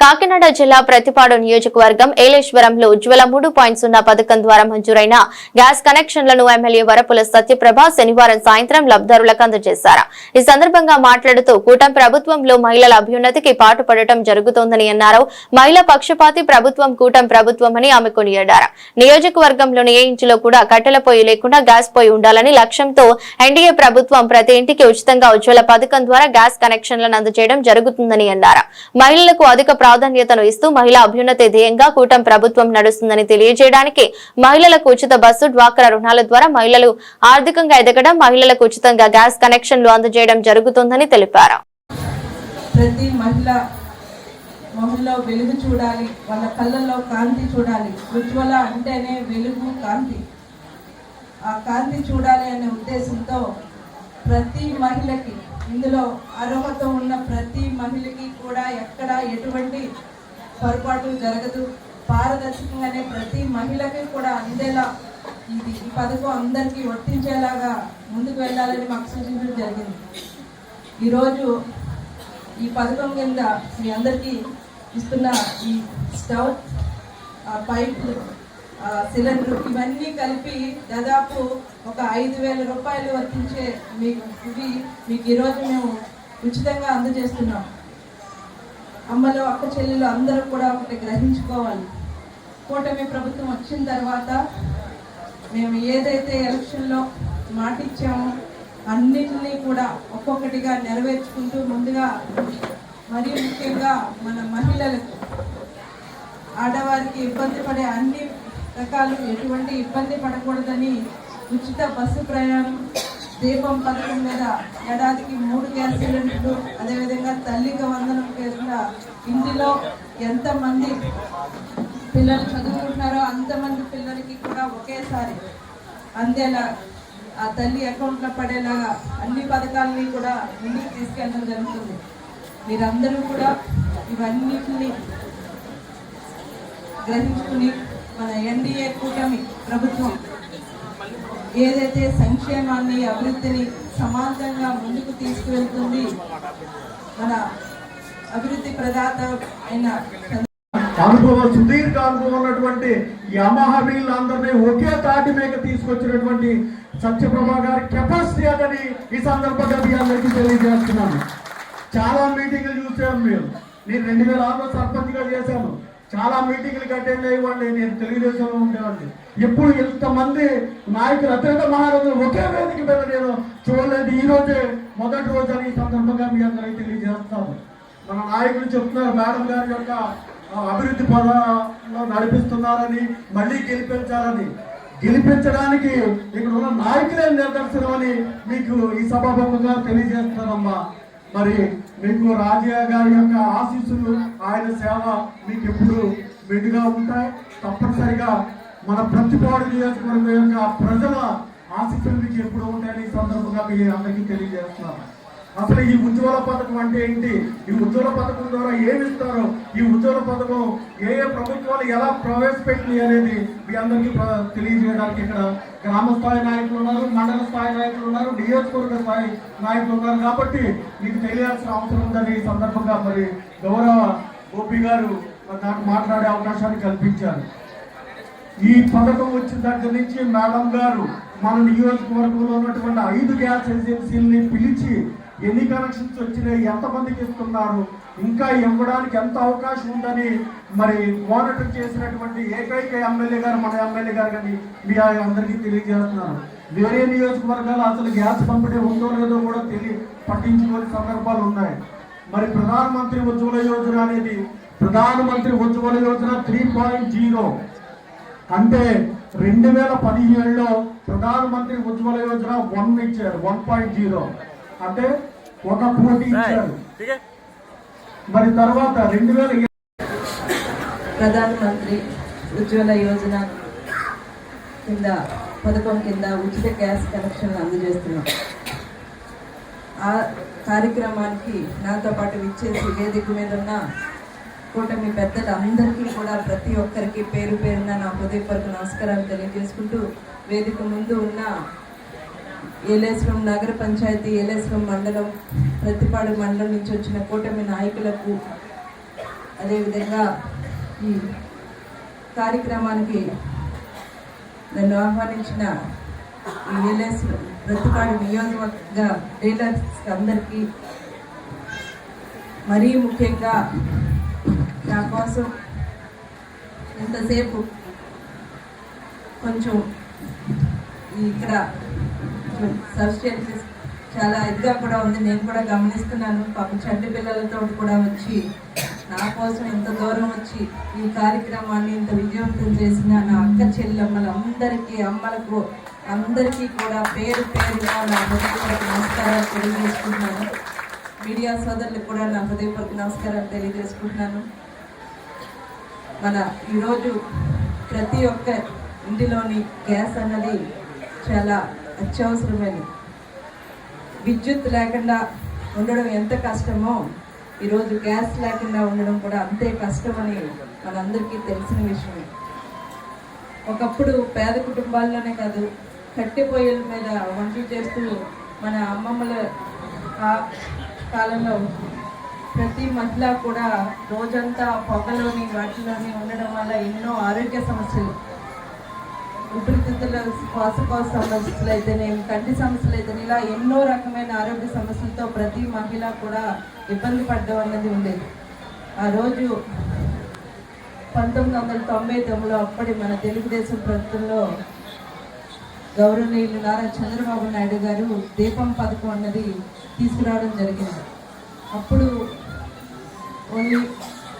కాకినాడ జిల్లా ప్రతిపాడు నియోజకవర్గం ఏలేశ్వరంలో ఉజ్వల మూడు పాయింట్ సున్నా పథకం ద్వారా మంజూరైన గ్యాస్ కనెక్షన్లను ఎమ్మెల్యే వరపుల సత్యప్రభ శనివారం సాయంత్రం లబ్దారులకు అందజేశారు. ఈ సందర్భంగా మాట్లాడుతూ కూటమి ప్రభుత్వంలో మహిళల అభ్యున్నతికి పాటుపడటం జరుగుతోందని అన్నారు. మహిళా పక్షపాతి ప్రభుత్వం కూటమి ప్రభుత్వమని ఆమె కొనియాడారు. నియోజకవర్గంలోని ఏ ఇంటిలో కూడా కట్టెల పొయ్యి లేకుండా గ్యాస్ పొయ్యి ఉండాలని లక్ష్యంతో ఎన్డీఏ ప్రభుత్వం ప్రతి ఇంటికి ఉచితంగా ఉజ్వల పథకం ద్వారా గ్యాస్ కనెక్షన్లను అందజేయడం జరుగుతుందని అన్నారు. మహిళలకు అధిక ప్రాధాన్యతను ఇస్తూ మహిళా అభ్యున్నతి ధ్యేయంగా కూటమి ప్రభుత్వం నడుస్తుందని తెలియజేయడానికి మహిళలకు ఉచిత బస్సు డ్వాక్రా రుణాల ద్వారా మహిళలు ఆర్థికంగా ఎదగడం మహిళలకు ఉచితంగా గ్యాస్ కనెక్షన్లు అందజేయడం జరుగుతుందని తెలిపారు. ప్రతి మహిళ మొహంలో వెలుగు చూడాలి వాళ్ళ కళ్ళల్లో కాంతి చూడాలి. ఉజ్వల అంటేనే వెలుగు కాంతి. ఆ కాంతి చూడాలి అనే ఉద్దేశంతో ప్రతి మహిళకి ఇందులో అర్హత ఉన్న ప్రతి మహిళకి కూడా ఎక్కడ ఎటువంటి పొరపాటు జరగదు. పారదర్శకంగానే ప్రతి మహిళకి కూడా అందేలా ఇది ఈ పథకం అందరికీ వర్తించేలాగా ముందుకు వెళ్ళాలని మాకు సూచించడం జరిగింది. ఈరోజు ఈ పథకం కింద మీ అందరికీ ఇస్తున్న ఈ స్టవ్ ఆ పైపులు సిలిండర్ ఇవన్నీ కలిపి దాదాపు ఒక ఐదు వేల రూపాయలు వర్తించే మీకు ఇవి మీకు ఈరోజు మేము ఉచితంగా అందజేస్తున్నాం. అమ్మలు అక్క చెల్లెలు అందరూ కూడా ఒకటి గ్రహించుకోవాలి. కూటమి ప్రభుత్వం వచ్చిన తర్వాత మేము ఏదైతే ఎలక్షన్లో మాటిచ్చామో అన్నింటినీ అన్నిటినీ కూడా ఒక్కొక్కటిగా నెరవేర్చుకుంటూ ముందుగా మరియు ముఖ్యంగా మన మహిళలకు ఆడవారికి ఇబ్బంది పడే అన్ని రకాలు ఎటువంటి ఇబ్బంది పడకూడదని ఉచిత బస్సు ప్రయాణం దీపం పథకం మీద ఏడాదికి మూడు గ్యాస్ సిలిండర్లు అదేవిధంగా తల్లికి వందనం కింద ఇంటిలో ఎంతమంది పిల్లలు చదువుకుంటున్నారో అంతమంది పిల్లలకి కూడా ఒకేసారి అందేలా ఆ తల్లి అకౌంట్లో పడేలాగా అన్ని పథకాలని కూడా ముందుకు తీసుకెళ్ళడం జరుగుతుంది. మీరందరూ కూడా ఇవన్నిటిని గ్రహించుకుని మన ఎన్డీఏ కూటమి ప్రభుత్వం ఏదైతే సంక్షేమాన్ని అభివృద్ధిని సమాజంగా ముందుకు తీసుకువెళ్తుంది మన అభివృద్ధి ప్రదాత అయిన అనుభవం సుదీర్ఘ అనుభవం ఉన్నటువంటి ఈ అమహబీలందరినీ ఒకే తాటి మీద తీసుకొచ్చినటువంటి సత్యప్రభా గారి కెపాసిటీ అదని ఈ సందర్భంగా మీ అందరికీ తెలియజేస్తున్నాను. చాలా మీటింగ్లు చూసాము మేము. నేను రెండు వేల ఆరులో సర్పంచ్గా చేశాను. చాలా మీటింగ్లు అటెండ్ అయ్యేవాడిని నేను తెలుగుదేశంలో ఉండేవాడిని. ఎప్పుడు ఇంతమంది నాయకులు అత్యంత మహారాజులు ఒకే వేదిక మీద నేను చూడలేదు. ఈ రోజే మొదటి రోజు అని సందర్భంగా మీ అందరికీ తెలియజేస్తాను. మన నాయకులు చెప్తున్నారు మేడం గారి యొక్క అభివృద్ధి పదంలో నడిపిస్తున్నారని మళ్ళీ గెలిపించాలని. గెలిపించడానికి ఇక్కడ ఉన్న నాయకులే నిదర్శనం అని మీకు ఈ సభాముఖంగా తెలియజేస్తానమ్మా. మరి మీకు రాజయ్య గారి యొక్క ఆశీస్సులు ఆయన సేవ మీకు ఎప్పుడు మెండుగా ఉంటాయి. తప్పనిసరిగా మన ప్రతిపాడు నియోజకవర్గం యొక్క ప్రజల ఆశీస్సులు మీకు ఎప్పుడు ఉంటాయని సందర్భంగా మీ అందరికీ తెలియజేస్తున్నాను. అసలు ఈ ఉజ్వల పథకం అంటే ఏంటి? ఈ ఉజ్వల పథకం ద్వారా ఏమి ఇస్తారు? ఈ ఉజ్వల పథకం ఏ ఏ ప్రభుత్వాలు ఎలా ప్రవేశపెట్టి అనేది మీ అందరికీ తెలియజేయడానికి ఇక్కడ గ్రామ స్థాయి నాయకులు ఉన్నారు మండల స్థాయి నాయకులు ఉన్నారు నియోజకవర్గ స్థాయి నాయకులు ఉన్నారు. కాబట్టి మీకు తెలియాల్సిన అవసరం ఉందని ఈ సందర్భంగా మరి గౌరవ గోపి గారు నాకు మాట్లాడే అవకాశాన్ని కల్పించారు. ఈ పథకం వచ్చిన దగ్గర నుంచి మేడం గారు మన నియోజకవర్గంలో ఉన్నటువంటి ఐదు గ్యాస్ ఏజెన్సీలని పిలిచి ఎన్ని కనెక్షన్స్ వచ్చినాయి ఎంతమందికి ఇస్తున్నారు ఇంకా ఇవ్వడానికి ఎంత అవకాశం ఉందని మరి మానిటర్ చేసినటువంటి ఏకైక ఎమ్మెల్యే గారు మన ఎమ్మెల్యే గారు కానీ మీ అందరికీ తెలియజేస్తున్నారు వేరే నియోజకవర్గాలు అసలు గ్యాస్ పంపిణీ ఉందో లేదో కూడా తెలియ పట్టించుకోని సందర్భాలు ఉన్నాయి. మరి ప్రధానమంత్రి ఉజ్వల యోజన అనేది Pradhan Mantri Ujjwala Yojana three point zero అంటే రెండు వేల పదిహేడులో ప్రధానమంత్రి ఉజ్వల యోజన వన్ ఇచ్చారు వన్ పాయింట్ జీరో అంటే ఒక కోటి ఇచ్చారు మరి తర్వాత రెండు వేల ప్రధానమంత్రి ఉజ్వల యోజన కింద పథకం కింద ఉచిత గ్యాస్ కనెక్షన్లు అందజేస్తున్నాం. ఆ కార్యక్రమానికి నాతో పాటు విచ్చేసి వేదిక మీద ఉన్న కూటమి పెద్దలు అందరికీ కూడా ప్రతి ఒక్కరికి పేరు పేరున నా హృదయపూర్వక నమస్కారాలు తెలియజేసుకుంటూ వేదిక ముందు ఉన్న ఏలేశ్వరం నగర పంచాయతీ ఏలేశ్వరం మండలం ప్రతిపాడు మండలం నుంచి వచ్చిన కూటమి నాయకులకు అదేవిధంగా ఈ కార్యక్రమానికి నన్ను ఆహ్వానించిన ఈ ప్రతిపాడు నియోజకవర్గ డీలర్స్ అందరికీ మరీ ముఖ్యంగా నా కోసం ఇంతసేపు కొంచెం ఇక్కడ సబ్స్టెన్సెస్ చాలా ఇదిగా కూడా ఉంది. నేను కూడా గమనిస్తున్నాను. పాప చెడ్డ పిల్లలతో కూడా వచ్చి నా కోసం ఇంత దూరం వచ్చి ఈ కార్యక్రమాన్ని ఇంత విజయవంతం చేసిన నా అక్క చెల్లెమ్మలందరికీ అమ్మలకు అందరికీ కూడా పేరు పేరుగా నా హృదయపూర్వక నమస్కారాలు తెలియజేసుకుంటున్నాను. మీడియా సోదరులకు కూడా నా హృదయపూర్వక నమస్కారాలు తెలియజేసుకుంటున్నాను. మన ఈరోజు ప్రతి ఒక్క ఇంటిలోని గ్యాస్ అన్నది చాలా అత్యవసరమైనది. విద్యుత్ లేకుండా ఉండడం ఎంత కష్టమో ఈరోజు గ్యాస్ లేకుండా ఉండడం కూడా అంతే కష్టమని మనందరికీ తెలిసిన విషయమే. ఒకప్పుడు పేద కుటుంబాల్లోనే కాదు కట్టె పొయ్యల మీద వంటలు చేస్తూ మన అమ్మమ్మల ఆ కాలంలో ప్రతి మహిళ కూడా రోజంతా పొగలోని వాటిలోని ఉండడం వల్ల ఎన్నో ఆరోగ్య సమస్యలు ఊపిరితిత్తుల శ్వాసకోశ సమస్యలు అయితేనేమి కంటి సమస్యలు అయితేనే ఇలా ఎన్నో రకమైన ఆరోగ్య సమస్యలతో ప్రతి మహిళ కూడా ఇబ్బంది పడడం అన్నది ఉండేది. ఆ రోజు పంతొమ్మిది వందల తొంభై తొమ్మిదిలో అప్పటి మన తెలుగుదేశం ప్రభుత్వంలో గౌరవనీయులు నారా చంద్రబాబు నాయుడు గారు దీపం పథకం అన్నది తీసుకురావడం జరిగింది. అప్పుడు ఓన్లీ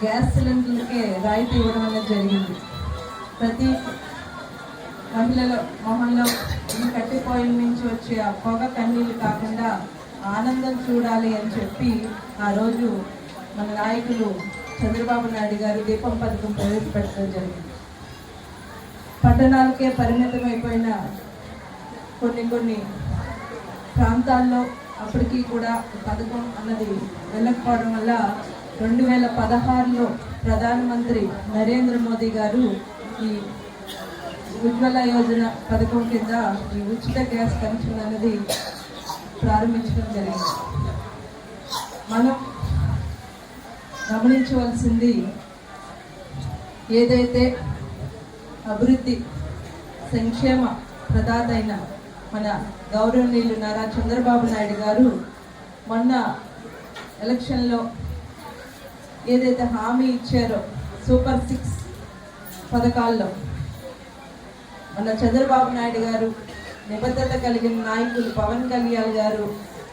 గ్యాస్ సిలిండర్లకే రాయితీ ఇవ్వడం అనేది జరిగింది. ప్రతి మహిళల మొహంలో ఈ కట్టిపోయిన నుంచి వచ్చే ఆ పొగ కన్నీళ్ళు కాకుండా ఆనందం చూడాలి అని చెప్పి ఆ రోజు మన నాయకులు చంద్రబాబు నాయుడు గారు దీపం పథకం ప్రవేశపెట్టడం జరిగింది. పట్టణాలకే పరిమితమైపోయిన కొన్ని కొన్ని ప్రాంతాల్లో అప్పటికీ కూడా పథకం అన్నది వెళ్ళకపోవడం వల్ల రెండు వేల పదహారులో ప్రధానమంత్రి నరేంద్ర మోదీ గారు ఈ ఉజ్వల యోజన పథకం కింద ఈ ఉచిత గ్యాస్ కనెక్షన్ అనేది ప్రారంభించడం జరిగింది. మనం గమనించవలసింది ఏదైతే అభివృద్ధి సంక్షేమ ప్రదాత అయిన మన గౌరవనీయులు నారా చంద్రబాబు నాయుడు గారు మొన్న ఎలక్షన్లో ఏదైతే హామీ ఇచ్చారో సూపర్ సిక్స్ పథకాల్లో మన చంద్రబాబు నాయుడు గారు నిబద్ధత కలిగిన నాయకులు పవన్ కళ్యాణ్ గారు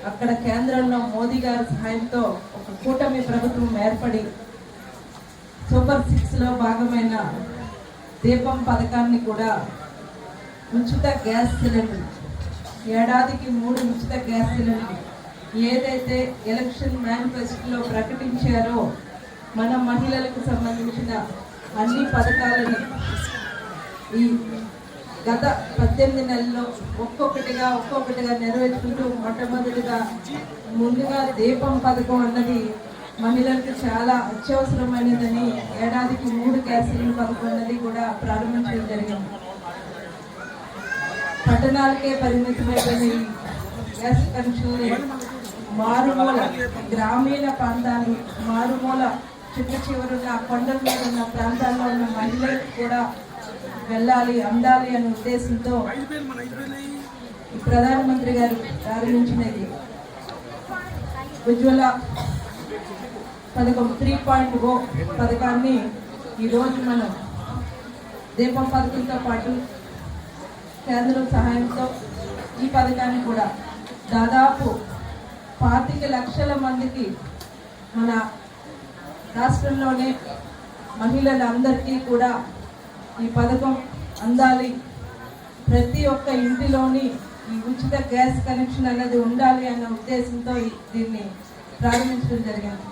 అక్కడ కేంద్రంలో మోదీ గారి సహాయంతో ఒక కూటమి ప్రభుత్వం ఏర్పడి సూపర్ సిక్స్లో భాగమైన దీపం పథకాన్ని కూడా ఉచిత గ్యాస్ సిలిండర్ ఏడాదికి మూడు ఉచిత గ్యాస్ సిలిండర్ ఏదైతే ఎలక్షన్ మేనిఫెస్టోలో ప్రకటించారో మన మహిళలకు సంబంధించిన అన్ని పథకాలని ఈ గత పద్దెనిమిది నెలల్లో ఒక్కొక్కటిగా ఒక్కొక్కటిగా నెరవేర్చుకుంటూ మొట్టమొదటిగా ముందుగా దీపం పథకం అన్నది మహిళలకు చాలా అత్యవసరమైనదని ఏడాదికి మూడు గ్యాస్ పథకం అన్నది కూడా ప్రారంభించడం జరిగింది. పట్టణాలకే పరిమితమైపోయిన గ్యాస్ కనెక్షన్ని మారుమూల గ్రామీణ ప్రాంతాలు మారుమూల చిట్ట చివరున్న కొండల మీద ఉన్న ప్రాంతాల్లో ఉన్న మహిళలకు కూడా వెళ్ళాలి అందాలి అనే ఉద్దేశంతో ఈ ప్రధానమంత్రి గారు ప్రారంభించినది. ఉజ్వల పథకం త్రీ పాయింట్ ఓ పథకాన్ని ఈరోజు మనం దీపం పథకంతో పాటు కేంద్రం సహాయంతో ఈ పథకాన్ని కూడా దాదాపు పాతిక లక్షల మందికి మన రాష్ట్రంలోనే మహిళలందరికీ కూడా ఈ పథకం అందాలి. ప్రతి ఒక్క ఇంటిలోని ఈ ఉచిత గ్యాస్ కనెక్షన్ అనేది ఉండాలి అన్న ఉద్దేశంతో దీన్ని ప్రారంభించడం జరిగింది.